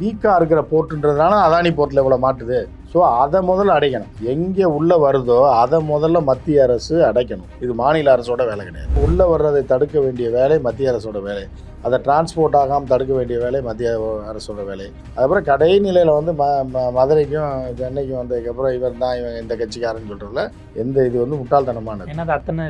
வீக்காக இருக்கிற போர்ட்டுன்றதுனால அதானி போர்ட்டில் இவ்வளோ மாட்டுது. ஸோ அதை முதல்ல அடைக்கணும். எங்கே உள்ளே வருதோ அதை முதல்ல மத்திய அரசு அடைக்கணும். இது மாநில அரசோட வேலை கிடையாது. உள்ளே வர்றதை தடுக்க வேண்டிய வேலை மத்திய அரசோட வேலை. அதை டிரான்ஸ்போர்ட் ஆகாமல் தடுக்க வேண்டிய வேலை மத்திய அரசோட வேலை. அதுக்கப்புறம் கடைநிலையில் வந்து ம மதுரைக்கும் சென்னைக்கும் வந்ததுக்கப்புறம் இவர் தான் இவன் இந்த கட்சிக்காரன்னு சொல்கிறதுல எந்த இது வந்து முட்டாள்தனமானது. ஏன்னா அத்தனை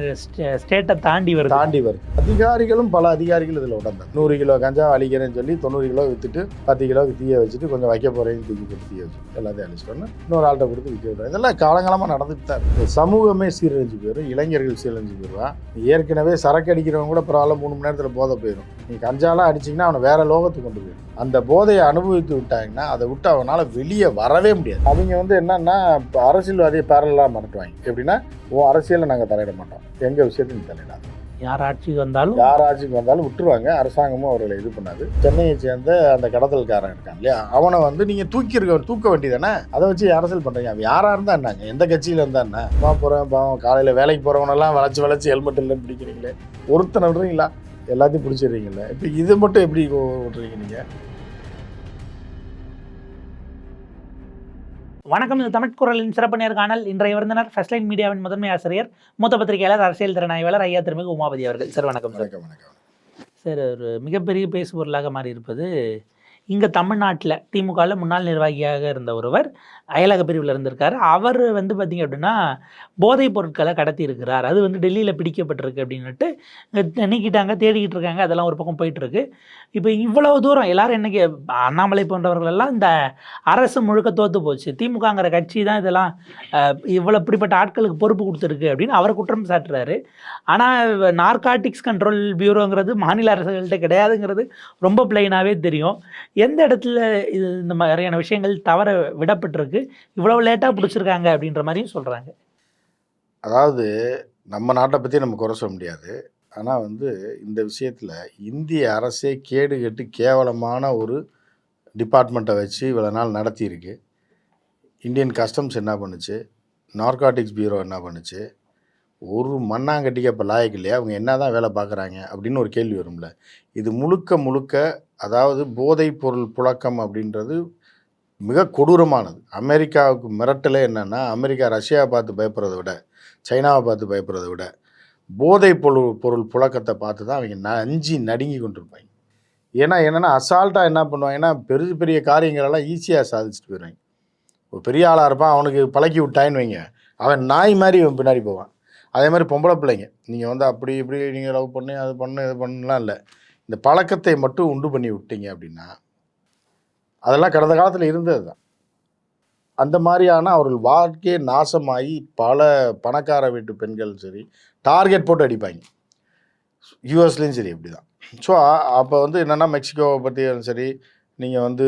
ஸ்டேட்டை தாண்டி வருது. தாண்டி வருது. அதிகாரிகளும் பல அதிகாரிகள் இதில் உடந்தாங்க நூறு கிலோ கஞ்சா அழிக்கிறேன்னு சொல்லி தொண்ணூறு கிலோ விற்றுட்டு பத்து கிலோவுக்கு தீய வச்சுட்டு கொஞ்சம் வைக்க போகிறேன்னு தூக்கி கொடுத்து தீய வச்சு எல்லாத்தையும் அழிச்சிட்டோன்னு இன்னொரு ஆள்கிட்ட கொடுத்து விற்க விடுறோம் இதெல்லாம் காலங்காலமாக நடந்துட்டு தான் சமூகமே சீரழிஞ்சு போயிடும் இளைஞர்கள் சீரழிஞ்சு போயிடுவான் ஏற்கனவே சரக்கு அடிக்கிறவங்க கூட பரவாயில்ல மூணு மணி நேரத்தில் போதை போயிடும் நீ கஞ்சாலாம் அடிச்சிங்கன்னா அவனை வேற லோகத்துக்கு கொண்டு போயிடும் அந்த போதையை அனுபவித்து விட்டாங்கன்னா அதை விட்டு அவனால் வெளியே வரவே முடியாது. அவங்க வந்து என்னன்னா இப்போ அரசியல்வாதியை பேரலாக மிரட்டுவாங்க. எப்படின்னா ஓ அரசியலை நாங்கள் தலையிட மாட்டோம். எங்கள் விஷயத்தையும் நீ தலையிடாது. யார் ஆட்சிக்கு வந்தாலும் யார் ஆட்சிக்கு வந்தாலும் விட்டுருவாங்க. அரசாங்கமும் அவர்களை இது பண்ணாது. சென்னையை சேர்ந்த அந்த கடத்தல்காரன் இருக்கான் இல்லையா? அவனை வந்து நீங்கள் தூக்கி இருக்க தூக்க வேண்டியதானே அதை வச்சு அரசியல் பண்ணுறீங்க அவன் யாராக இருந்தா என்னங்க எந்த கட்சியில் இருந்தா என்ன? போகிறேன் பாவம் காலையில் வேலைக்கு போகிறவனெல்லாம் வளைச்சு வளைச்சு ஹெல்மெட் இல்லைன்னு பிடிக்கிறீங்களே. ஒருத்தனை விடுறீங்களா எல்லாத்தையும் பிடிச்சிடுறீங்களே இப்போ இது மட்டும் எப்படி விட்றீங்க நீங்கள் வணக்கம் இது தமிழ்குரலின் சிறப்பு நேர்காணல் இன்றைய விருந்தினர் ஃபர்ஸ்ட் லைன் மீடியாவின் முதன்மை ஆசிரியர் மூத்த பத்திரிகையாளர் அரசியல் திறனாய்வாளர் ஐயா திருமிகு உமாபதி அவர்கள். சார் வணக்கம் சார். வணக்கம் வணக்கம். சார் ஒரு மிகப்பெரிய பேசுபொருளாக மாறி இருப்பது இங்கே தமிழ்நாட்டில் திமுகவில் முன்னாள் நிர்வாகியாக இருந்த ஒருவர் அயலக பிரிவில் இருந்திருக்காரு. அவர் வந்து பார்த்திங்க அப்படின்னா போதைப் பொருட்களை கடத்தி இருக்கிறார் அது வந்து டெல்லியில் பிடிக்கப்பட்டிருக்கு அப்படின்னுட்டு நீக்கிட்டாங்க தேடிக்கிட்டு இருக்காங்க. அதெல்லாம் ஒரு பக்கம் போயிட்டுருக்கு. இப்போ இவ்வளவு தூரம் எல்லோரும் என்னைக்கு அண்ணாமலை போன்றவர்கள் எல்லாம் இந்த அரசு முழுக்க தோற்று போச்சு. திமுகங்கிற கட்சி தான் இதெல்லாம் இவ்வளோ இப்படிப்பட்ட ஆட்களுக்கு பொறுப்பு கொடுத்துருக்கு அப்படின்னு அவர் குற்றம் சாட்டுறாரு. ஆனால் நார்காட்டிக்ஸ் கண்ட்ரோல் பியூரோங்கிறது மாநில அரசுகள்கிட்ட கிடையாதுங்கிறது ரொம்ப பிளைனாகவே தெரியும். எந்த இடத்துல இது இந்த மாதிரியான விஷயங்கள் தவற விடப்பட்டிருக்கு? இவ்வளோ லேட்டாக பிடிச்சிருக்காங்க அப்படின்ற மாதிரியும் சொல்கிறாங்க அதாவது நம்ம நாட்டை பற்றி நம்ம குறை சொல்ல முடியாது. ஆனால் வந்து இந்த விஷயத்தில் இந்திய அரசே கேடு கெட்டு கேவலமான ஒரு டிபார்ட்மெண்ட்டை வச்சு இவ்வளோ நாள் நடத்தியிருக்கு. இந்தியன் கஸ்டம்ஸ் என்ன பண்ணுச்சு? நார்காட்டிக்ஸ் பியூரோ என்ன பண்ணுச்சு? ஒரு மண்ணாங்கட்டிக்கு அப்போ லாயக்கு இல்லையா? அவங்க என்ன தான் வேலை பார்க்குறாங்க? அப்படின்னு ஒரு கேள்வி வரும்ல. இது முழுக்க முழுக்க அதாவது போதைப் பொருள் புழக்கம் அப்படின்றது மிக கொடூரமானது. அமெரிக்காவுக்கு மிரட்டலே என்னென்னா அமெரிக்கா ரஷ்யாவை பார்த்து பயப்படுறதை விட சைனாவை பார்த்து பயப்படுறதை விட போதைப் பொருள் பொருள் புழக்கத்தை பார்த்து தான் அவங்க ந அஞ்சி நடுங்கி கொண்டிருப்பாங்க. ஏன்னா என்னென்னா அசால்ட்டாக என்ன பண்ணுவாங்கன்னா பெரிய பெரிய காரியங்களெல்லாம் ஈஸியாக சாதிச்சுட்டு போயிடுவாங்க. ஒரு பெரிய ஆளாக இருப்பான் அவனுக்கு பழக்கி விட்டாயின்னு வைங்க. அவன் நாய் மாதிரி இவன் பின்னாடி போவான். அதே மாதிரி பொம்பளை பிள்ளைங்க. நீங்கள் வந்து அப்படி இப்படி நீங்கள் லவ் பண்ணி அது பண்ணு இது பண்ணலாம் இல்லை. இந்த பழக்கத்தை மட்டும் உண்டு பண்ணி விட்டீங்க அப்படின்னா அதெல்லாம் கடந்த காலத்தில் இருந்தது தான். அந்த மாதிரியான அவர்கள் வாழ்க்கையே நாசமாகி பல பணக்கார வீட்டு பெண்கள் சரி டார்கெட் போட்டு அடிப்பாங்க. யூஎஸ்லேயும் சரி இப்படி தான் ஸோ அப்போ வந்து என்னென்னா மெக்சிகோவை பற்றியும் சரி நீங்கள் வந்து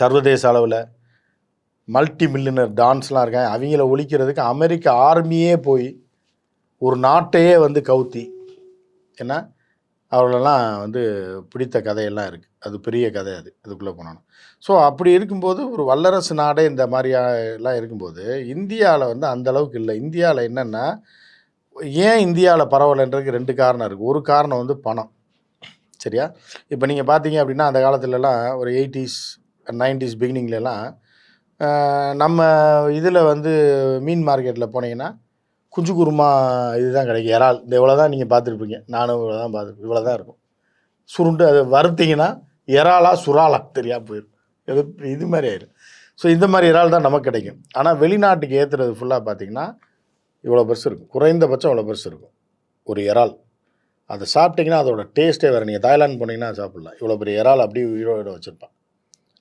சர்வதேச அளவில் மல்டி மில்லினர் டான்ஸ்லாம் இருக்காங்க. அவங்கள ஒழிக்கிறதுக்கு அமெரிக்க ஆர்மியே போய் ஒரு நாட்டையே வந்து கவுத்தி. ஏன்னா அவர்களெல்லாம் வந்து பிடித்த கதையெல்லாம் இருக்குது அது பெரிய கதை அது. அதுக்குள்ளே போனோம் ஸோ அப்படி இருக்கும்போது ஒரு வல்லரசு நாடே இந்த மாதிரியா எல்லாம் இருக்கும்போது இந்தியாவில் வந்து அந்த அளவுக்கு இல்லை. இந்தியாவில் என்னென்னா ஏன் இந்தியாவில் பரவலைன்றதுக்கு ரெண்டு காரணம் இருக்குது ஒரு காரணம் வந்து பணம். சரியா? இப்போ நீங்கள் பார்த்தீங்க அப்படின்னா அந்த காலத்துலலாம் ஒரு எயிட்டிஸ் நைன்டிஸ் பிகினிங்லலாம் நம்ம இதில் வந்து மீன் மார்க்கெட்டில் போனீங்கன்னா குஞ்சு குருமா இதுதான் கிடைக்கும். இறால் இந்த இவ்வளோ தான் நீங்கள் பார்த்துருப்பீங்க. நானும் இவ்வளோ தான் பார்த்துருப்பேன். இவ்வளோ தான் இருக்கும். சுருண்டு அதை வறுத்தீங்கன்னா இறாலா சுறாலா தெரியாமல் போயிடும் எது இது மாதிரி ஆயிடும் ஸோ இந்த மாதிரி இறால் தான் நமக்கு கிடைக்கும். ஆனால் வெளிநாட்டுக்கு ஏற்றுறது ஃபுல்லாக பார்த்தீங்கன்னா இவ்வளோ பெருசு இருக்கும். குறைந்தபட்சம் இவ்வளோ பெருசு இருக்கும். ஒரு இறால். அதை சாப்பிட்டீங்கன்னா அதோட டேஸ்ட்டே வேறு. நீங்கள் தாய்லாந்து போனீங்கன்னா சாப்பிட்லாம். இவ்வளோ பெரிய இறால் அப்படியே உயிரோட வச்சுருப்பான்.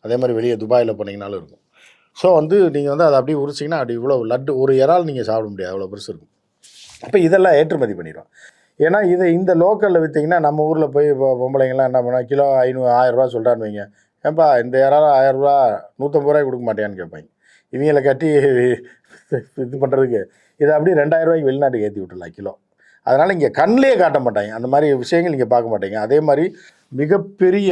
அதே மாதிரி வெளியே துபாயில் போனீங்கனாலும் இருக்கும். ஸோ வந்து நீங்கள் வந்து அதை அப்படியே உரிச்சிங்கன்னா அப்படி இவ்வளோ லட்டு ஒரு இறால் நீங்கள் சாப்பிட முடியாது. அவ்வளோ பெருசு இருக்கும். அப்போ இதெல்லாம் ஏற்றுமதி பண்ணிடுவோம் ஏன்னா இதை இந்த லோக்கலில் விற்றீங்கன்னா நம்ம ஊரில் போய் இப்போ பொம்பளைங்கலாம் என்ன பண்ணா கிலோ ஐநூறு ஆயிரரூவா சொல்கிறான்னு வைங்க. ஏன்பா இந்த இறால் ஆயிரரூவா நூற்றம்பது ரூபாய் கொடுக்க மாட்டேன்னு கேட்பாங்க. இவங்களை கட்டி இது பண்ணுறதுக்கு இதை அப்படியே ரெண்டாயிரரூவாய்க்கு வெளிநாட்டுக்கு ஏற்றி விட்டுலாம் கிலோ. அதனால் இங்கே கண்ணிலே காட்ட மாட்டாங்க. அந்த மாதிரி விஷயங்கள் இங்கே பார்க்க மாட்டேங்க. அதே மாதிரி மிகப்பெரிய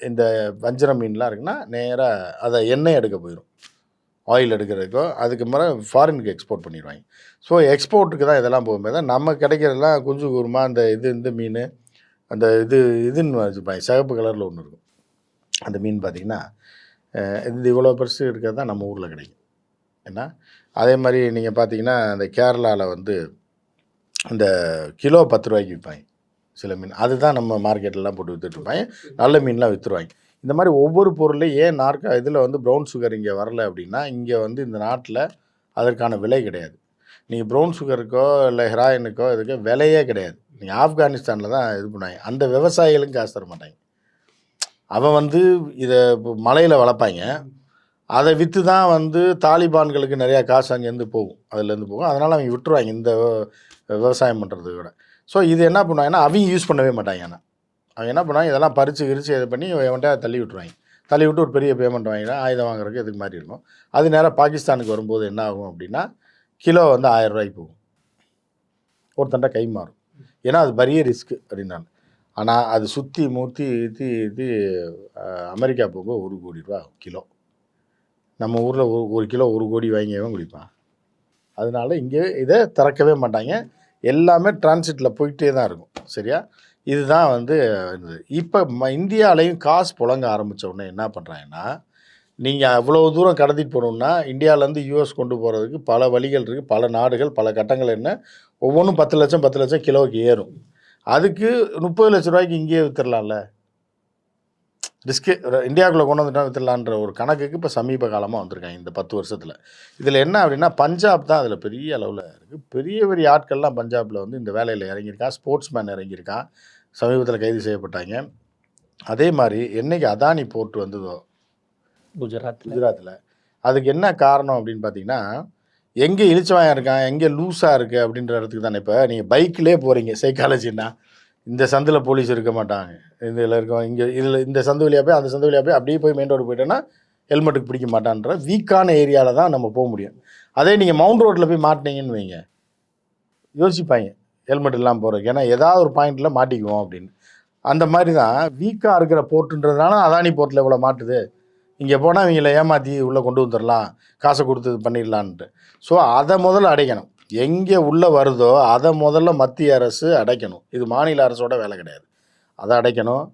இந்த வஞ்சர மீன்லாம் இருக்குன்னா நேராக அதை எண்ணெய் எடுக்க போயிடும் ஆயில் எடுக்கிறதுக்கோ அதுக்கு மேலே ஃபாரினுக்கு எக்ஸ்போர்ட் பண்ணிடுவாங்க. ஸோ எக்ஸ்போர்ட்டுக்கு தான் இதெல்லாம் போகும்போது நம்ம கிடைக்கிறதெல்லாம் குஞ்சு குருமா அந்த இது இந்த மீன் அந்த இது இதுன்னு வச்சுப்பாங்க. சிகப்பு கலரில் ஒன்று இருக்கும். அந்த மீன் பார்த்திங்கன்னா இது இவ்வளோ பெருசு இருக்கிறது தான் நம்ம ஊரில் கிடைக்கும். ஏன்னா அதே மாதிரி நீங்கள் பார்த்தீங்கன்னா இந்த கேரளாவில் வந்து இந்த கிலோ பத்து ரூபாய்க்கு விற்பாங்க. சில மீன். அதுதான் நம்ம மார்க்கெட்லலாம் போட்டு வித்துட்டு நல்ல மீன்லாம் விற்றுருவாங்க இந்த மாதிரி ஒவ்வொரு பொருளையும் ஏன் நாற்கா இதில் வந்து ப்ரௌன் சுகர் இங்கே வரல அப்படின்னா இங்கே வந்து இந்த நாட்டில் அதற்கான விலை கிடையாது. நீங்கள் ப்ரௌன் சுகருக்கோ இல்லை ஹெராயினுக்கோ இதுக்கோ விலையே கிடையாது. நீங்கள் ஆப்கானிஸ்தானில் தான் இது பண்ணுவாங்க. அந்த விவசாயிகளும் காசு தர மாட்டாங்க. அவன் வந்து இதை மலையில் வளர்ப்பாங்க. அதை விற்று தான் வந்து தாலிபான்களுக்கு நிறையா காசு அங்கேருந்து போகும். அதுலேருந்து போகும். அதனால் அவங்க விட்டுருவாங்க. இந்த விவசாயம் பண்ணுறதை விட. ஸோ இது என்ன பண்ணுவாங்கன்னா அவங்க யூஸ் பண்ணவே மாட்டாங்க ஆனால் அவங்க என்ன பண்ணுவாங்க இதெல்லாம் பறித்து கிரிச்சு இது பண்ணி அவன்கிட்ட தள்ளி விட்டுருவாங்க. தள்ளி விட்டு ஒரு பெரிய பேமெண்ட் வாங்கினா ஆயுதம் வாங்குறதுக்கு இதுக்கு மாதிரி இருக்கும். அது நேராக பாகிஸ்தானுக்கு வரும்போது என்ன ஆகும் அப்படின்னா கிலோ வந்து ஆயிரம் ரூபாய்க்கு போகும். ஒருத்தன்ட்ட கை மாறும். ஏன்னா அது பெரிய ரிஸ்க்கு அப்படின்னாங்க. ஆனால் அது சுற்றி மூத்தி இது இது அமெரிக்கா போக ஒரு கோடி ரூபா கிலோ. நம்ம ஊரில் ஒரு ஒரு கிலோ ஒரு கோடி வாங்கியவன் குடிப்பான். அதனால இங்கே இதை திறக்கவே மாட்டாங்க. எல்லாமே டிரான்சிட்டில் போயிட்டே தான் இருக்கும். சரியா? இதுதான் வந்து இப்போ ம இந்தியாவிலையும் காசு புழங்க ஆரம்பித்த உடனே என்ன பண்ணுறாங்கன்னா நீங்கள் அவ்வளோ தூரம் கடத்திட்டு போகணுன்னா இந்தியாவிலேருந்து யூஎஸ் கொண்டு போகிறதுக்கு பல வழிகள் இருக்குது பல நாடுகள் பல கட்டங்கள் என்ன ஒவ்வொன்றும் பத்து லட்சம் பத்து லட்சம் கிலோவுக்கு ஏறும். அதுக்கு முப்பது லட்ச ரூபாய்க்கு இங்கேயே வித்துடலாம்ல ரிஸ்க்கு இந்தியாவுக்குள்ளே கொண்டு வந்துட்டா வித்துடலான்ற ஒரு கணக்குக்கு இப்போ சமீப காலமாக வந்திருக்காங்க இந்த பத்து வருஷத்தில். இதில் என்ன அப்படின்னா பஞ்சாப் தான் அதில் பெரிய அளவில் இருக்குது பெரிய பெரிய ஆட்கள்லாம் பஞ்சாபில் வந்து இந்த வேலையில் இறங்கியிருக்கான் ஸ்போர்ட்ஸ் மேன் இறங்கியிருக்கான் சமீபத்தில் கைது செய்யப்பட்டாங்க. அதே மாதிரி என்னைக்கு அதானி போர்ட் வந்ததோ குஜராத்தில் குஜராத்தில் அதுக்கு என்ன காரணம் அப்படின்னு பார்த்தீங்கன்னா எங்கே இழிச்சவாயம் இருக்கான் எங்கே லூஸாக இருக்குது அப்படின்ற இடத்துக்கு தானே இப்போ நீங்கள் பைக்கிலே போகிறீங்க சைக்காலஜின்னா. இந்த சந்தில் போலீஸ் இருக்க மாட்டாங்க. இதில் இருக்கோம் இங்கே இதில் இந்த சந்து வழியாக போய் அந்த சந்து வழியாக போய் அப்படியே போய் மெயின் ரோடு போயிட்டோன்னா ஹெல்மெட்டுக்கு பிடிக்க மாட்டான்ற வீக்கான ஏரியாவில் தான் நம்ம போக முடியும். அதே நீங்கள் மவுண்ட் ரோட்டில் போய் மாட்டினீங்கன்னு வைங்க. யோசிப்பாங்க ஹெல்மெட் இல்லாமல் போகிறதுக்கு ஏன்னா ஏதாவது ஒரு பாயிண்டில் மாட்டிக்குவோம் அப்படின்னு. அந்த மாதிரி தான் வீக்காக இருக்கிற போர்ட்டுன்றதுனால அதானி போர்ட்டில் இவ்வளோ மாட்டுது. இங்கே போனால் இவங்கள ஏமாற்றி உள்ளே கொண்டு வந்துடலாம் காசை கொடுத்து இது பண்ணிடலான்ட்டு. ஸோ அதை முதல்ல அடைக்கணும். எங்கே உள்ளே வருதோ அதை முதல்ல மத்திய அரசு அடைக்கணும். இது மாநில அரசோட வேலை கிடையாது. அதை அடைக்கணும்.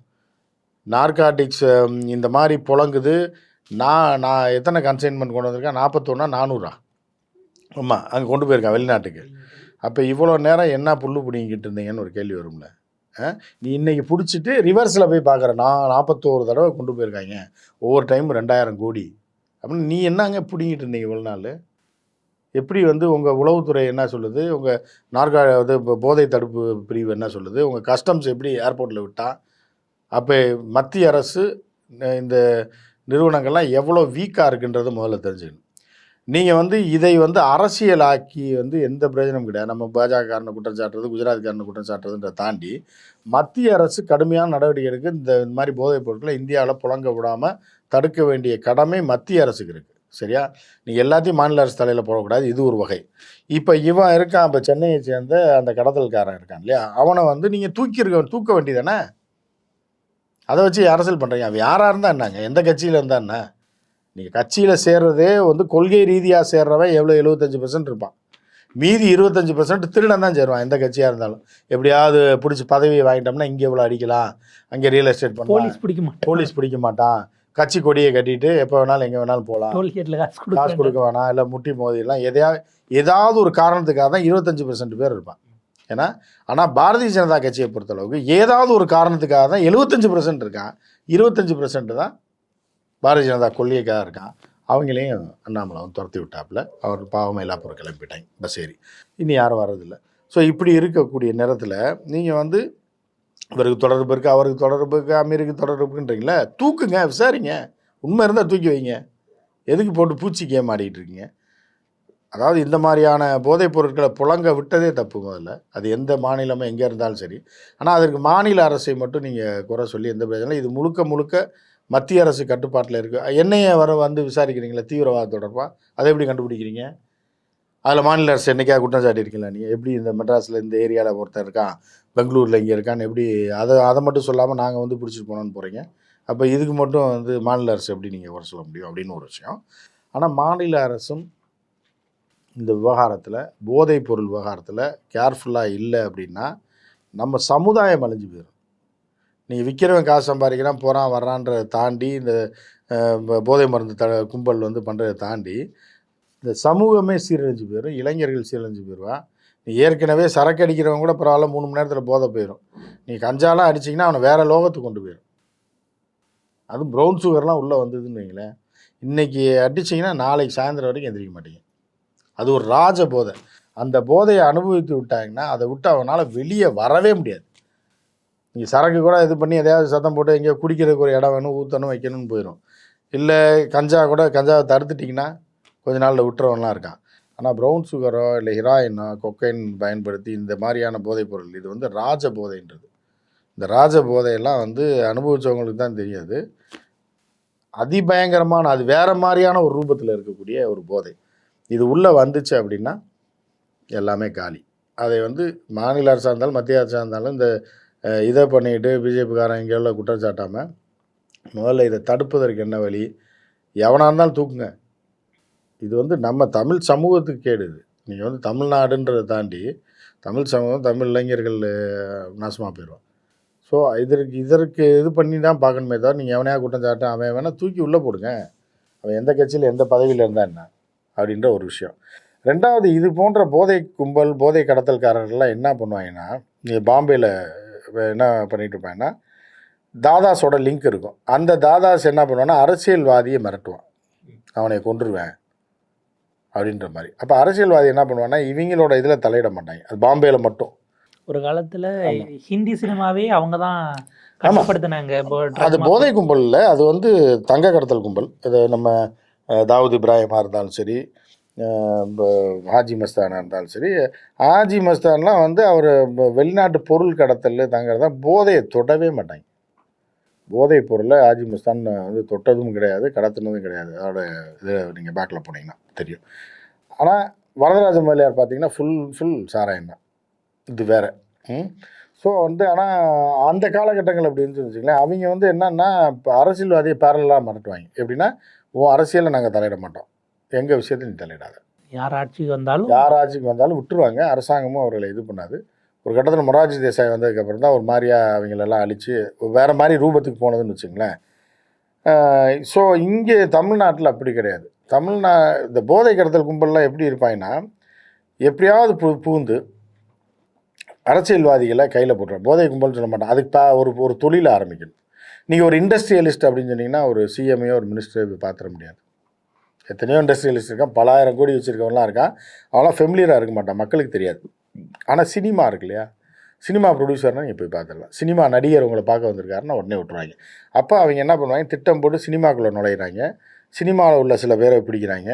நார்காட்டிக்ஸ் இந்த மாதிரி புழங்குது. நான் நான் எத்தனை கன்சைன்மெண்ட் கொண்டு வந்திருக்கேன்? நாற்பத்தொன்னா நானூறா. ஆமாம் அங்கே கொண்டு போயிருக்கேன் வெளிநாட்டுக்கு. அப்போ இவ்வளோ நேரம் என்ன புல் பிடிங்கிட்டு இருந்தீங்கன்னு ஒரு கேள்வி வரும்ல. ஆ? நீ இன்னைக்கு பிடிச்சிட்டு ரிவர்ஸில் போய் பார்க்குற நான் நாற்பத்தோரு தடவை கொண்டு போயிருக்காங்க. ஒவ்வொரு டைம் ரெண்டாயிரம் கோடி. அப்படின்னு நீ என்னங்க பிடிங்கிட்டு இருந்தீங்க இவ்வளோ நாள்? எப்படி வந்து உங்கள் உளவுத்துறை என்ன சொல்லுது? உங்கள் நாற்கா இது போதை தடுப்பு பிரிவு என்ன சொல்லுது? உங்கள் கஸ்டம்ஸ் எப்படி ஏர்போர்ட்டில் விட்டான் அப்போ மத்திய அரசு இந்த நிறுவனங்கள்லாம் எவ்வளோ வீக்காக இருக்குன்றதை முதல்ல தெரிஞ்சுக்கணும். நீங்கள் வந்து இதை வந்து அரசியலாக்கி வந்து எந்த பிரயோஜனம் கிடையாது. நம்ம பாஜகக்காரனை குற்றம் சாட்டுறது குஜராத்காரனை குற்றம் சாட்டுறதுன்ற தாண்டி மத்திய அரசு கடுமையான நடவடிக்கை எடுக்க இந்த இந்த மாதிரி போதைப் பொருட்களை இந்தியாவில் புழங்க விடாமல் தடுக்க வேண்டிய கடமை மத்திய அரசுக்கு இருக்குது சரியா? நீ எல்லாத்தையும் மாநில அரசு தலையில் போடக்கூடாது இது ஒரு வகை. இப்போ இவன் இருக்கான் இப்போ சென்னையை சேர்ந்த அந்த கடத்தல்காரன் இருக்கான் இல்லையா? அவனை வந்து நீங்கள் தூக்கி இருக்க தூக்க வேண்டியதானே அதை வச்சு அரசியல் பண்ணுறீங்க அவன் யாராக இருந்தால் என்னங்க எந்த கட்சியில் இருந்தா என்ன? நீங்கள் கட்சியில் சேர்றதே வந்து கொள்கை ரீதியாக சேர்றவன் எவ்வளோ எழுபத்தஞ்சு பர்சன்ட் இருப்பான். மீதி இருபத்தஞ்சு பர்சன்ட் திருடன் தான் சேருவான் எந்த கட்சியாக இருந்தாலும். எப்படியாவது பிடிச்சி பதவியை வாங்கிட்டோம்னா இங்கே இவ்வளோ அடிக்கலாம் அங்கே ரியல் எஸ்டேட் பண்ணலாம். போலீஸ் பிடிக்க மாட்டேன். போலீஸ் பிடிக்க மாட்டான். கட்சி கொடியை கட்டிட்டு எப்போ வேணாலும் எங்கே வேணாலும் போகலாம் டோல்கேட்ல காசு காசு கொடுக்க வேணாம் இல்லை முட்டி மோதிடலாம் எதையாவது ஏதாவது ஒரு காரணத்துக்காக தான் இருபத்தஞ்சு பர்சன்ட் பேர் இருப்பான் ஏன்னா ஆனால் பாரதிய ஜனதா கட்சியை பொறுத்தளவுக்கு ஏதாவது ஒரு காரணத்துக்காக தான் எழுபத்தஞ்சு பர்சன்ட் இருக்கான். இருபத்தஞ்சு பர்சன்ட் தான் பாரதிய ஜனதா கொள்கைக்காக இருக்கான். அவங்களையும் அண்ணாமலை வந்து துரத்தி விட்டாப்புல. அவர் பாவம் எல்லாப்புறம் கிளம்பிட்டாங்க. பஸ் ஏறி இனி யாரும் வர்றதில்ல. ஸோ இப்படி இருக்கக்கூடிய நேரத்தில் நீங்கள் வந்து இவருக்கு தொடர்பு இருக்குது அவருக்கு தொடர்பு இருக்குது அமீருக்கு தொடர்பு இருக்குன்றீங்களே தூக்குங்க விசாரிங்க. உண்மை இருந்தால் தூக்கி வைங்க. எதுக்கு போட்டு பூச்சி கேம் இருக்கீங்க? அதாவது இந்த மாதிரியான போதைப் பொருட்களை புழங்க விட்டதே தப்பு முதல்ல. அது எந்த மாநிலமும் எங்கே இருந்தாலும் சரி. ஆனால் அதற்கு மாநில அரசை மட்டும் நீங்கள் குறை சொல்லி எந்த பிரச்சனை இல்லை. இது முழுக்க முழுக்க மத்திய அரசு கட்டுப்பாட்டில் இருக்குது என்னைய வர வந்து விசாரிக்கிறீங்களா? தீவிரவாத தொடர்பாக அதை எப்படி கண்டுபிடிக்கிறீங்க? அதில் மாநில அரசு என்னைக்காவது குற்றம் சாட்டியிருக்கீங்களா நீங்கள் எப்படி இந்த மெட்ராஸில் இந்த ஏரியாவில் ஒருத்தர் இருக்கான் பெங்களூரில் இங்கே இருக்கான்னு எப்படி அதை அதை மட்டும் சொல்லாமல் நாங்கள் வந்து பிடிச்சிட்டு போனோன்னு போகிறீங்க அப்போ இதுக்கு மட்டும் வந்து மாநில அரசு எப்படி நீங்கள் குறை சொல்ல முடியும் அப்படின்னு ஒரு விஷயம். ஆனால் மாநில அரசும் இந்த விவகாரத்தில் போதைப் பொருள் விவகாரத்தில் கேர்ஃபுல்லாக இல்லை அப்படின்னா நம்ம சமுதாயம் அழிஞ்சு போயிடும் நீங்கள் விற்கிறவன் காசு சம்பாதிக்கிறான் போகிறான் வர்றான்றதை தாண்டி இந்த போதை மருந்து த கும்பல் வந்து பண்ணுறதை தாண்டி இந்த சமூகமே சீரழிஞ்சு போயிடும் இளைஞர்கள் சீரழிஞ்சு போயிடுவான் நீ ஏற்கனவே சரக்கு அடிக்கிறவங்க கூட பரவாயில்ல மூணு மணி நேரத்தில் போதை போயிடும் நீ கஞ்சாலாம் அடிச்சிங்கன்னா அவனை வேறு லோகத்துக்கு கொண்டு போயிடும் அதுவும் ப்ரௌன் சுகர்லாம் உள்ளே வந்ததுன்னு வைங்களேன். இன்றைக்கி அடிச்சிங்கன்னா நாளைக்கு சாயந்தரம் வரைக்கும் எந்திரிக்க மாட்டேங்க. அது ஒரு ராஜ போதை. அந்த போதையை அனுபவித்து விட்டாங்கன்னா அதை விட்டு அவனால் வெளியே வரவே முடியாது. நீங்கள் சரக்கு கூட இது பண்ணி எதையாவது சத்தம் போட்டு எங்கேயோ குடிக்கிறதுக்கு ஒரு இடம் வேணும் ஊற்றணும் வைக்கணும்னு போயிடும் இல்லை கஞ்சா கூட கஞ்சாவை தடுத்துட்டிங்கன்னா கொஞ்ச நாளில் விட்டுறவன்லாம் இருக்கான். ஆனால் ப்ரௌன் சுகரோ இல்லை ஹிராயினோ கொக்கைன் பயன்படுத்தி இந்த மாதிரியான போதைப் பொருள் இது வந்து ராஜ போதைன்றது. இந்த ராஜ போதையெல்லாம் வந்து அனுபவித்தவங்களுக்கு தான் தெரியாது. அதிபயங்கரமான அது வேற மாதிரியான ஒரு ரூபத்தில் இருக்கக்கூடிய ஒரு போதை. இது உள்ளே வந்துச்சு அப்படின்னா எல்லாமே காலி. அதை வந்து மாநில அரசாக இருந்தாலும் மத்திய அரசாக இருந்தாலும் இந்த இதை பண்ணிட்டு பிஜேபிக்காரன் இங்கே குற்றச்சாட்டாமல் முதல்ல இதை தடுப்பதற்கு என்ன வழி? எவனாக இருந்தாலும் தூக்குங்க. இது வந்து நம்ம தமிழ் சமூகத்துக்கு கேடுது நீங்கள் வந்து தமிழ்நாடுன்றதை தாண்டி தமிழ் சமூகம் தமிழ் இளைஞர்கள் நாசமாக போயிடுவான் ஸோ இதற்கு இதற்கு இது பண்ணி தான் பார்க்கணுமே தவிர நீங்கள் எவனையா குற்றம் சாட்ட அவன் வேணால் தூக்கி உள்ளே போடுங்க. அவன் எந்த கட்சியில் எந்த பதவியில் இருந்தா என்ன? அப்படின்ற ஒரு விஷயம். ரெண்டாவது இது போன்ற போதை கும்பல் போதை கடத்தல்காரர்கள்லாம் என்ன பண்ணுவாங்கன்னா நீங்கள் பாம்பேயில் என்ன பண்ணிட்டு இருப்பாங்கன்னா தாதாஸோட லிங்க் இருக்கும். அந்த தாதாஸ் என்ன பண்ணுவான்னா அரசியல்வாதியை மிரட்டுவான். அவனை கொண்டுருவேன் அப்படின்ற மாதிரி. அப்போ அரசியல்வாதி என்ன பண்ணுவான்னா இவங்களோட இதில் தலையிட மாட்டாங்க. அது பாம்பேயில் மட்டும். ஒரு காலத்துல. ஹிந்தி சினிமாவே அவங்க தான் கட்டுப்படுத்தினாங்க. அது போதை கும்பல் இல்லை. அது வந்து தங்க கடத்தல் கும்பல். இது நம்ம தாவூத் இப்ராஹிமாக இருந்தாலும் சரி ஹாஜி மஸ்தானாக இருந்தாலும் சரி ஹாஜி மஸ்தான்லாம் வந்து அவர் வெளிநாட்டு பொருள் கடத்தல் தங்கிறத போதையை தொடவே மாட்டாங்க. போதைப் பொருளை ஹாஜி மஸ்தான் வந்து தொட்டதும் கிடையாது கடத்தினதும் கிடையாது. அதோட இது நீங்கள் பேக்கில் போனீங்கன்னா தெரியும். ஆனால் வரதராஜ மலையார் பார்த்தீங்கன்னா ஃபுல் ஃபுல் சாராயம் தான். இது வேற. ஸோ வந்து ஆனால் அந்த காலகட்டங்கள் அப்படி இருந்துச்சு வச்சுங்களேன் அவங்க வந்து என்னன்னா இப்போ அரசியல்வாதியை பேரலாக மிரட்டுவாங்க. எப்படின்னா உன் அரசியலை நாங்கள் தலையிட மாட்டோம். எங்கள் விஷயத்தை நீ தலையிடாத. யார் ஆட்சிக்கு வந்தாலும் யார் ஆட்சிக்கு வந்தாலும் விட்டுருவாங்க. அரசாங்கமும் அவர்களை இது பண்ணாது. ஒரு கட்டத்தில் மொராஜி தேசாய் வந்ததுக்கப்புறம் தான் ஒரு மாதிரியாக அவங்களெல்லாம் அழித்து வேறு மாதிரி ரூபத்துக்கு போனதுன்னு வச்சுங்களேன். ஸோ இங்கே தமிழ்நாட்டில் அப்படி கிடையாது. தமிழ்நா இந்த போதை கடத்தல் கும்பல்லாம் எப்படி இருப்பாங்கன்னா எப்படியாவது பு பூந்து அரசியல்வாதிகளை கையில் போட்டுருவோம் போதை கும்பல்னு சொல்ல மாட்டேன். அதுக்கு பா ஒரு ஒரு தொழில் ஆரம்பிக்கணும். நீங்கள் ஒரு இண்டஸ்ட்ரியலிஸ்ட் அப்படின்னு சொன்னீங்கன்னா ஒரு சிஎம்ஐயோ ஒரு மினிஸ்டரோ பார்த்துட முடியாது. எத்தனையோ இண்டஸ்ட்ரியலிஸ்ட் இருக்கான் பலாயிரம் கோடி வச்சுருக்கவங்களாம் இருக்கான். அவெல்லாம் ஃபெமிலியராக இருக்க மாட்டான் மக்களுக்கு தெரியாது. ஆனால் சினிமா இருக்கு இல்லையா? சினிமா ப்ரொடியூசர்னால் நீங்கள் போய் பார்த்துடலாம். சினிமா நடிகர் உங்களை பார்க்க வந்திருக்காருன்னா உடனே விட்டுருவாங்க. அப்போ அவங்க என்ன பண்ணுவாங்க? திட்டம் போட்டு சினிமாக்குள்ளே நுழையிறாங்க. சினிமாவில் உள்ள சில பேரை பிடிக்கிறாங்க.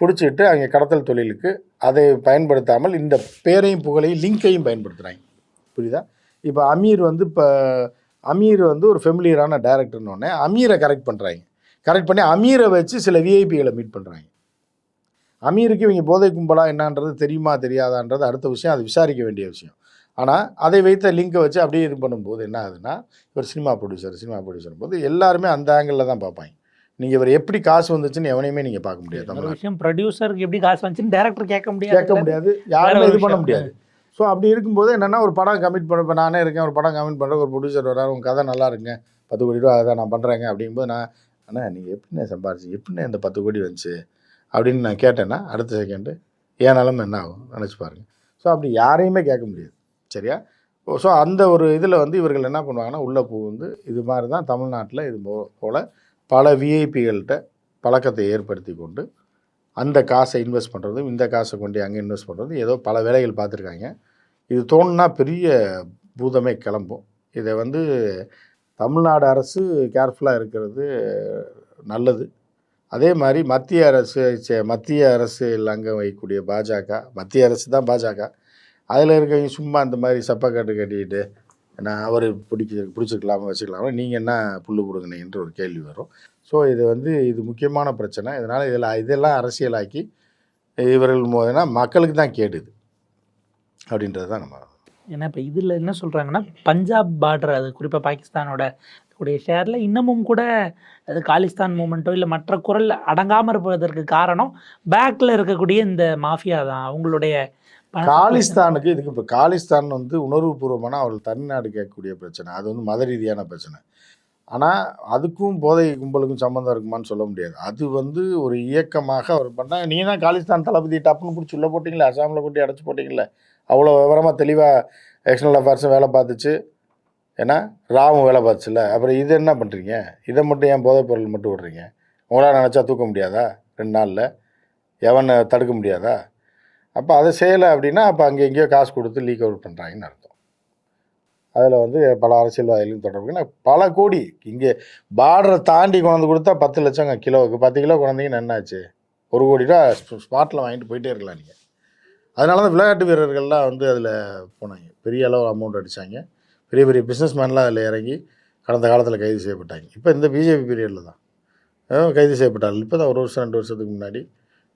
பிடிச்சிட்டு அவங்க கடத்தல் தொழிலுக்கு அதை பயன்படுத்தாமல் இந்த பேரையும் புகழையும் லிங்கையும் பயன்படுத்துகிறாங்க புரியுதா? இப்போ அமீர் வந்து இப்போ அமீர் வந்து ஒரு ஃபெமிலியரான டேரக்டர்னு உடனே அமீரை கரெக்ட் பண்ணுறாங்க கரெக்ட் பண்ணி அமீரை வச்சு சில விஐபிகளை மீட் பண்ணுறாங்க அமீருக்கு இவங்க போதை கும்பலா என்னன்றது தெரியுமா தெரியாதான்றது அடுத்த விஷயம் அது விசாரிக்க வேண்டிய விஷயம். ஆனால் அதை வைத்த லிங்கை வச்சு அப்படியே இது பண்ணும்போது என்ன ஆகுதுன்னா இவர் சினிமா ப்ரொடியூசர் சினிமா ப்ரொடியூசர் போது எல்லாருமே அந்த ஆங்கிளில் தான் பார்ப்பாங்க. நீங்கள் இவர் எப்படி காசு வந்துச்சுன்னு எவனையுமே நீங்கள் பார்க்க முடியாது விஷயம் ப்ரொடியூசருக்கு எப்படி காசு வந்துச்சுன்னு டேரக்டர் கேட்க முடியாது. கேட்க முடியாது. யாருமே இது பண்ண. முடியாது. ஸோ அப்படி இருக்கும்போது என்னென்னா ஒரு படம் கமிட் பண்ண இப்போ நானே இருக்கேன் ஒரு படம் கமிட் பண்ணுறேன் ஒரு ப்ரொடியூசர் வராரு உங்கள் கதை நல்லா இருக்குங்க பத்து கோடி ரூபா அதை நான் பண்ணுறேங்க அப்படிங்கும்போது நான் அண்ணா நீங்கள் எப்படிண்ணே சம்பாரிச்சு எப்படிண்ணே இந்த பத்து கோடி வந்துச்சு? அப்படின்னு நான் கேட்டேன்னா அடுத்த செகண்டு என் நிலமை என்ன ஆகும்? நினச்சி பாருங்கள் ஸோ அப்படி யாரையுமே கேட்க முடியாது. சரியா? ஸோ அந்த ஒரு இதில் வந்து இவர்கள் என்ன பண்ணுவாங்கன்னா உள்ளே வந்து இது மாதிரி தான் தமிழ்நாட்டில் இது போ- போல் பல விஐபிகள்கிட்ட பழக்கத்தை ஏற்படுத்தி கொண்டு அந்த காசை இன்வெஸ்ட் பண்ணுறதும் இந்த காசை கொண்டு அங்கே இன்வெஸ்ட் பண்ணுறதும் ஏதோ பல வேலைகள் பார்த்துருக்காங்க. இது தோணுனா பெரிய பூதமே கிளம்பும். இதை வந்து தமிழ்நாடு அரசு கேர்ஃபுல்லாக இருக்கிறது நல்லது. அதே மாதிரி மத்திய அரசு சே- மத்திய அரசில் அங்கம் வைக்கக்கூடிய பாஜக மத்திய அரசு தான் பாஜக. அதில் இருக்கவங்க சும்மா இந்த மாதிரி சப்பக்காட்டு கட்டிக்கிட்டு நான் அவர் பிடிக்க பிடிச்சிருக்கலாமா வச்சுக்கலாமா? நீங்கள் என்ன புல்லு கொடுங்கன்னு ஒரு கேள்வி வரும். ஸோ இது வந்து இது முக்கியமான பிரச்சனை. இதனால் இதில் இதெல்லாம் அரசியலாக்கி இவர்கள் மோதினா மக்களுக்கு தான் கேடுது. அப்படின்றது தான் நம்ம ஏன்னா இப்போ இதில் என்ன சொல்கிறாங்கன்னா பஞ்சாப் பார்டர் அது குறிப்பாக பாகிஸ்தானோட உடைய ஷேரில் இன்னமும் கூட அது காலிஸ்தான் மூமெண்ட்டோ இல்லை மற்ற குரல் அடங்காமல் இருப்பதற்கு காரணம் பேக்கில் இருக்கக்கூடிய இந்த மாஃபியா தான். அவங்களுடைய காலிஸ்தானுக்கு இதுக்கு இப்போ காலிஸ்தான் வந்து உணர்வுபூர்வமான அவர்கள் தனிநாடு கேட்கக்கூடிய பிரச்சனை. அது வந்து மத ரீதியான பிரச்சனை. ஆனால் அதுக்கும் போதை கும்பலுக்கும் சம்மந்தம் இருக்குமான்னு சொல்ல முடியாது. அது வந்து ஒரு இயக்கமாக அவர் பண்ணால் நீ தான் காலிஸ்தான் தளபதி டப்புன்னு பிடிச்சி உள்ள போட்டிங்களே? அசாமில் கொட்டி அடைச்சி போட்டிங்களே? அவ்வளோ விவரமாக தெளிவாக எக்ஸ்டர்னல் அஃபேர்ஸும் வேலை பார்த்துச்சு. ஏன்னா ராவும் வேலை பார்த்துச்சுல அப்புறம் இது என்ன பண்ணுறீங்க இதை மட்டும் ஏன் போதைப் பொருள் மட்டும் விடுறீங்க? உங்களால் நினச்சா தூக்க முடியாதா? ரெண்டு நாளில். எவனை தடுக்க முடியாதா? அப்போ அதை செய்யலை அப்படின்னா அப்போ அங்கே எங்கேயோ காசு கொடுத்து லீக் அவுட் பண்ணுறாங்கன்னு அர்த்தம். அதில் வந்து பல அரசியல்வாதிகளும் தொடர்பு பல கோடி. இங்கே பார்டரை தாண்டி கொண்டாந்து கொடுத்தா பத்து லட்சம் கிலோவுக்கு. பத்து கிலோ குழந்தைங்கன்னு என்னாச்சு ஒரு கோடி ரூபா ஸ்பாட்டில் வாங்கிட்டு போயிட்டே இருக்கலாம் நீங்கள் அதனால தான் விளையாட்டு வீரர்கள்லாம் வந்து அதில் போனாங்க. பெரிய அளவு அமௌண்ட் அடித்தாங்க பெரிய பெரிய பிஸ்னஸ்மேன்லாம் அதில் இறங்கி கடந்த காலத்தில் கைது செய்யப்பட்டாங்க. இப்போ இந்த பிஜேபி பீரியடில் தான். கைது செய்யப்பட்டார்கள். இப்போ தான் ஒரு வருஷம் ரெண்டு வருஷத்துக்கு முன்னாடி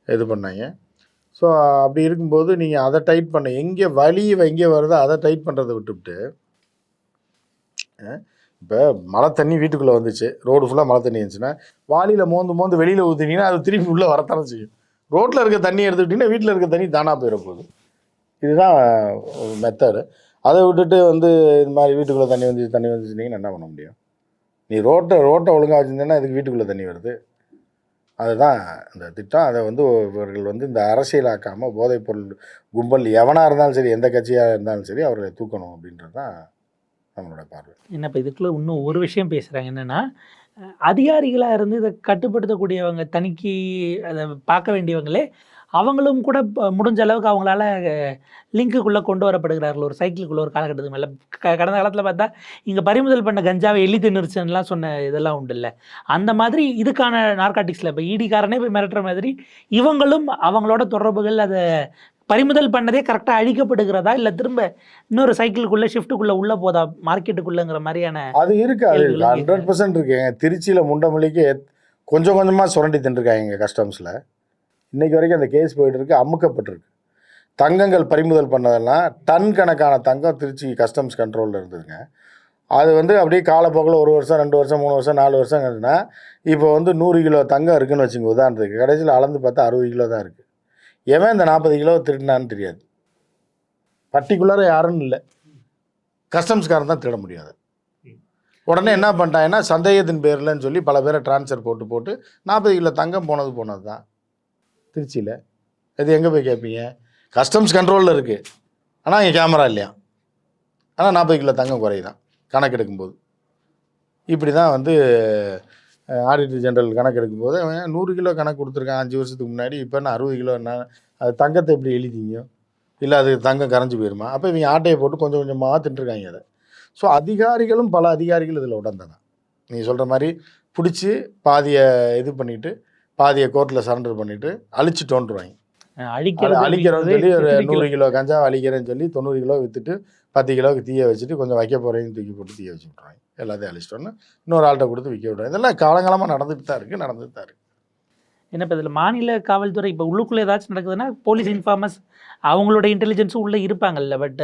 இது பண்ணாங்க. ஸோ அப்படி இருக்கும்போது நீங்கள் அதை டைட் பண்ண எங்கே வலி எங்கே வருதோ அதை டைட் பண்ணுறதை விட்டுவிட்டு இப்போ மழை தண்ணி வீட்டுக்குள்ளே வந்துச்சு. ரோடு ஃபுல்லாக மழை தண்ணி இருந்துச்சுன்னா வாளியில் மோந்து மோந்து வெளியில் ஊற்றினீங்கன்னா அது திருப்பி உள்ளே வரத்தானே செய்யும். ரோட்டில் இருக்க தண்ணி எடுத்துக்கிட்டிங்கன்னா வீட்டில் இருக்க தண்ணி தானாக போயிட போகுது இதுதான் மெத்தடு அதை விட்டுட்டு வந்து இது மாதிரி வீட்டுக்குள்ளே தண்ணி வந்து தண்ணி வந்துச்சுனீங்கன்னா என்ன பண்ண முடியும்? நீ ரோட்டை ரோட்டை ஒழுங்காக வச்சுருந்தேன்னா இதுக்கு வீட்டுக்குள்ளே தண்ணி வருது. அதுதான் இந்த திட்டம். அதை வந்து இவர்கள் வந்து இந்த அரசியலாக்காமல் போதைப்பொருள் கும்பல் எவனாக இருந்தாலும் சரி எந்த கட்சியாக இருந்தாலும் சரி அவர்களை தூக்கணும் அப்படின்றது தான் நம்மளோட பார்வை. என்ன இப்போ இதுக்குள்ளே இன்னும் ஒரு விஷயம் பேசுகிறாங்க என்னென்னா அதிகாரிகளாக இருந்து இதை கட்டுப்படுத்தக்கூடியவங்க தணிக்கை அதை பார்க்க வேண்டியவங்களே அவங்களும் கூட முடிஞ்ச அளவுக்கு அவங்களால லிங்க்குள்ளே கொண்டு வரப்படுகிறார்கள். ஒரு சைக்கிளுக்குள்ள ஒரு காலகட்டத்துக்கு மேலே. கடந்த காலத்தில் பார்த்தா இங்கே பறிமுதல் பண்ண கஞ்சாவை எலி தின்னுருச்சுன்னெலாம் சொன்ன இதெல்லாம் உண்டு இல்லை. அந்த மாதிரி இதுக்கான நார்காட்டிக்ஸில் இப்போ ஈடிக்காரனே போய் மிரட்டுற மாதிரி இவங்களும் அவங்களோட தொடர்புகள் அதை பறிமுதல் பண்ணதே கரெக்டாக அழிக்கப்படுகிறதா? இல்லை திரும்ப இன்னொரு சைக்கிளுக்குள்ளே ஷிஃப்ட்டுக்குள்ளே உள்ளே போதா? மார்க்கெட்டுக்குள்ளேங்கிற மாதிரியான அது இருக்கு அது ஹண்ட்ரட் பர்சன்ட் இருக்குங்க திருச்சியில் முண்டமல்லிக்கு கொஞ்சம் கொஞ்சமாக சுரண்டி தின்றுருக்காங்க எங்கள் கஸ்டம்ஸில் இன்னைக்கு வரைக்கும் அந்த கேஸ் போயிட்டு இருக்கு அமுக்கப்பட்டிருக்கு. தங்கங்கள் பறிமுதல் பண்ணதெல்லாம் டன் கணக்கான தங்கம் திருச்சி கஸ்டம்ஸ் கண்ட்ரோலில் இருந்ததுங்க. அது வந்து அப்படியே காலப்போக்கில் ஒரு வருஷம் ரெண்டு வருஷம் மூணு வருஷம் நாலு வருஷம் கழிச்சுனா இப்போ வந்து நூறு கிலோ தங்கம் இருக்குன்னு வச்சுங்க உதாரணத்துக்கு. கடைசியில் அளந்து பார்த்தா அறுபது கிலோ தான் இருக்குது எவன் இந்த நாற்பது கிலோ திருடினான்னு தெரியாது. பர்டிகுலராக யாருன்னு இல்லை. கஸ்டம்ஸ்காரன் தான் திருட முடியாது உடனே என்ன பண்ணிட்டாங்கன்னா சந்தேகத்தின் பேர்லன்னு சொல்லி பல பேரை ட்ரான்ஸ்ஃபர் போட்டு போட்டு நாற்பது கிலோ தங்கம் போனது போனது தான். திருச்சியில். இது எங்கே போய் கேட்பீங்க கஸ்டம்ஸ் கண்ட்ரோலில் இருக்குது ஆனால் இங்கே கேமரா இல்லையா? ஆனால் நாற்பது கிலோ தங்கம் குறையுதான். கணக்கெடுக்கும்போது. இப்படி தான் வந்து ஆடிட்டர் ஜெனரல் கணக்கு எடுக்கும்போது அவன் நூறு கிலோ கணக்கு கொடுத்துருக்கான் அஞ்சு வருஷத்துக்கு முன்னாடி. இப்போ என்ன அறுபது கிலோ என்ன? அது தங்கத்தை எப்படி எழுதிங்க இல்லை அது தங்கம் கரைஞ்சு போயிருமா? அப்போ இவங்க ஆட்டையை போட்டு கொஞ்சம் கொஞ்சமாக தின்றுருக்காங்க அதை. ஸோ அதிகாரிகளும் பல அதிகாரிகள் இதில் உடந்தாங்க நீங்கள் சொல்கிற மாதிரி பிடிச்சி பாதியை இது பண்ணிவிட்டு பாதியை கோர்ட்டில் சரண்டர் பண்ணிவிட்டு அழிச்சு தோன்றுவாங்க அழிக்கிறது அழிக்கிறோன்னு சொல்லி ஒரு நூறு கிலோ? கஞ்சா அழிக்கிறேன்னு சொல்லி தொண்ணூறு கிலோ விற்றுட்டு பத்து கிலோவுக்கு தீய வச்சுட்டு கொஞ்சம் வைக்க போகிறேன்னு தூக்கி போட்டு தீய வச்சு விட்ருவாங்க எல்லாத்தையும் அழிச்சிட்டோன்னு இன்னொரு ஆள்கிட்ட கொடுத்து விற்க விட்ருவாங்க இதெல்லாம் காலங்காலமாக நடந்துட்டு தான் இருக்குது நடந்துட்டு தான் இருக்குது என்ன இப்போ இதில் மாநில காவல்துறை இப்போ உள்ளுக்குள்ளே ஏதாச்சும் நடக்குதுன்னா போலீஸ் இன்ஃபார்மர்ஸ் அவங்களோட இன்டெலிஜென்ஸும் உள்ளே இருப்பாங்கல்ல பட்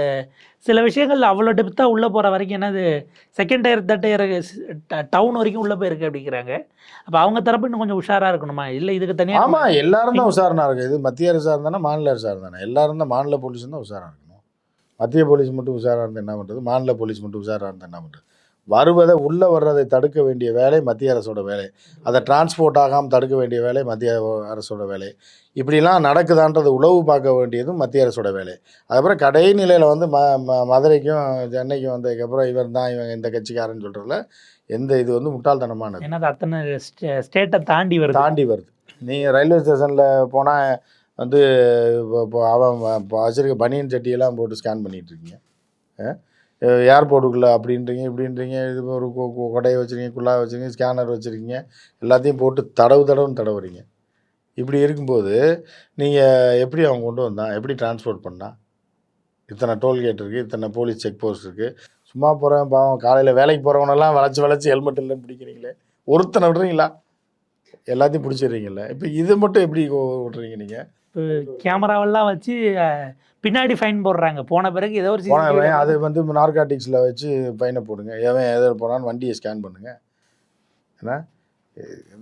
சில விஷயங்கள் அவ்வளோ டெப்த்தாக உள்ளே போகிற வரைக்கும் என்னது second tier third tier town வரைக்கும் உள்ளே போயிருக்கு அப்படிங்கிறாங்க. அப்போ அவங்க தரப்பு இன்னும் கொஞ்சம் உஷாராக இருக்கணுமா? இல்லை இதுக்கு தனியாக ஆமாம் எல்லாரும் தான் உஷாரனா இருக்கு இது மத்திய அரசாக இருந்தானே மாநில அரசாக இருந்தானே? எல்லாரும் தான் மாநில போலீஸ் தான் உஷாராக இருக்கணும். மத்திய போலீஸ் மட்டும் உஷாராக இருந்தால் என்ன பண்ணுறது மாநில போலீஸ் மட்டும் உஷாராக இருந்தால் என்ன பண்ணுறது வருவதை உள்ளே வர்றதை தடுக்க வேண்டிய வேலை மத்திய அரசோட வேலை. அதை டிரான்ஸ்போர்ட் ஆகாமல் தடுக்க வேண்டிய வேலை மத்திய அரசோட வேலை. இப்படிலாம் நடக்குதான்றதை உளவு பார்க்க வேண்டியதும் மத்திய அரசோட வேலை. அதுக்கப்புறம் கடைநிலையில் வந்து ம ம மதுரைக்கும் சென்னைக்கும் வந்ததுக்கப்புறம் இவர் தான் இவங்க இந்த கட்சிக்காரன்னு சொல்கிறதுல எந்த இது வந்து முட்டாள்தனமானது. அத்தனை ஸ்டேட்டை தாண்டி வருது. தாண்டி வருது. நீங்கள் ரயில்வே ஸ்டேஷனில் போனால் வந்து இப்போ அவன் வச்சிருக்க பனியன் சட்டியெல்லாம் போட்டு ஸ்கேன் பண்ணிட்டு இருக்கீங்க. ஏர்போர்ட்டுக்குள்ளே அப்படின்றீங்க இப்படின்றீங்க இது ஒரு கொடையை வச்சுருக்கீங்க குள்ளா வச்சுருக்கீங்க ஸ்கேனர் வச்சுருக்கீங்க எல்லாத்தையும் போட்டு தடவு தடவுன்னு தடவுறீங்க. இப்படி இருக்கும்போது நீங்கள் எப்படி அவன் கொண்டு வந்தான் எப்படி டிரான்ஸ்போர்ட் பண்ணான் இத்தனை டோல்கேட் இருக்குது இத்தனை போலீஸ் செக் போஸ்ட் இருக்குது சும்மா போகிறேன் பாவம் காலையில் வேலைக்கு போகிறவனெல்லாம் வளைச்சி வளைச்சி ஹெல்மெட் இல்லைன்னு பிடிக்கிறீங்களே. ஒருத்தனை விடுறீங்களா? எல்லாத்தையும் பிடிச்சிடுறீங்கல்ல. இப்போ இது மட்டும் எப்படி விட்றீங்க நீங்கள் கேமராவெல்லாம் வச்சு பின்னாடி ஃபைன் போடுறாங்க. போன பிறகு ஏதோ ஒரு அது வந்து நார்காட்டிக்ஸில் வச்சு ஃபைனை போடுங்க. எவன் எதில் போனான்னு வண்டியை ஸ்கேன் பண்ணுங்க. ஏன்னா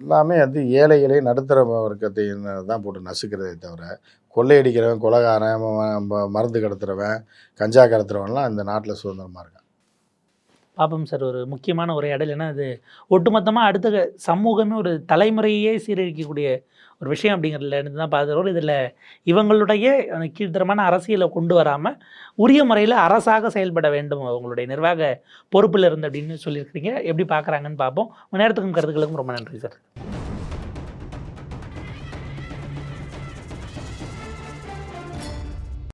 எல்லாமே வந்து ஏழைகளை நடுத்தர வர்க்கத்தை தான் போட்டு நசுக்கிறதே தவிர கொள்ளையடிக்கிறவன் கொலைகாரன் மருந்து கடத்துறவன் கஞ்சா கடத்துறவன்லாம் இந்த நாட்டில் சுதந்திரமாக இருக்கான். பாப்போம் சார் ஒரு முக்கியமான உரையாடல் ஏன்னா அது ஒட்டுமொத்தமாக அடுத்த சமூகமே ஒரு தலைமுறையே சீரழிக்கக்கூடிய ஒரு விஷயம் அப்படிங்கிறதுல இருந்து தான் பார்க்குறோம் இதில் இவங்களுடைய அந்த கீழ்த்தரமான அரசியலை கொண்டு வராமல் உரிய முறையில் அரசாக செயல்பட வேண்டும் அவங்களுடைய நிர்வாக பொறுப்பில் இருந்து அப்படின்னு சொல்லியிருக்கிறீங்க. எப்படி பார்க்குறாங்கன்னு பார்ப்போம். நேரத்துக்கும் கருத்துக்களுக்கும் ரொம்ப நன்றி சார்.